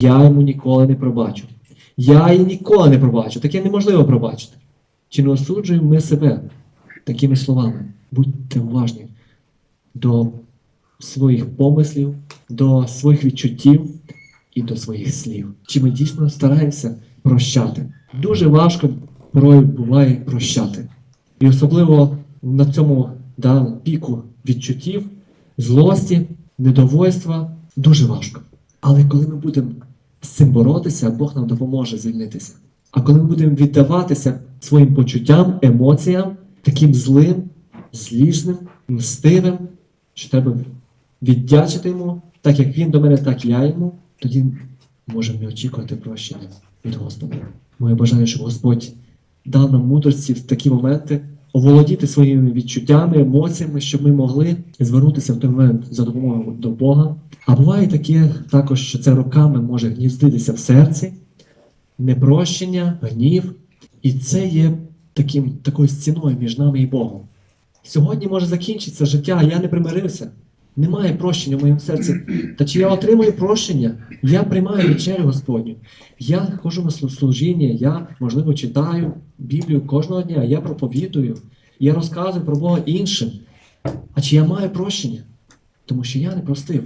Я йому ніколи не пробачу. Я їй ніколи не пробачу. Таке неможливо пробачити. Чи не осуджуємо ми себе такими словами? Будьте уважні до своїх помислів, до своїх відчуттів і до своїх слів. Чи ми дійсно стараємося прощати? Дуже важко порою буває прощати. І особливо на цьому да, піку відчуттів, злості, недовольства дуже важко. Але коли ми будемо з цим боротися, Бог нам допоможе звільнитися. А коли ми будемо віддаватися своїм почуттям, емоціям, таким злим, зліжним, мстивим, що треба віддячити йому, так як він до мене, так і я йому, тоді можемо очікувати прощення від Господа. Моє бажання, щоб Господь дав нам мудрості в такі моменти оволодіти своїми відчуттями, емоціями, щоб ми могли звернутися в той момент за допомогою до Бога. А буває таке також, що це роками може гніздитися в серці, непрощення, гнів, і це є таким, такою стіною між нами і Богом. Сьогодні може закінчитися життя, а я не примирився. Немає прощення в моєму серці. Та чи я отримую прощення? Я приймаю вечерю Господню. Я ходжу на служіння, я, можливо, читаю Біблію кожного дня, я проповідую, я розказую про Бога іншим. А чи я маю прощення? Тому що я не простив.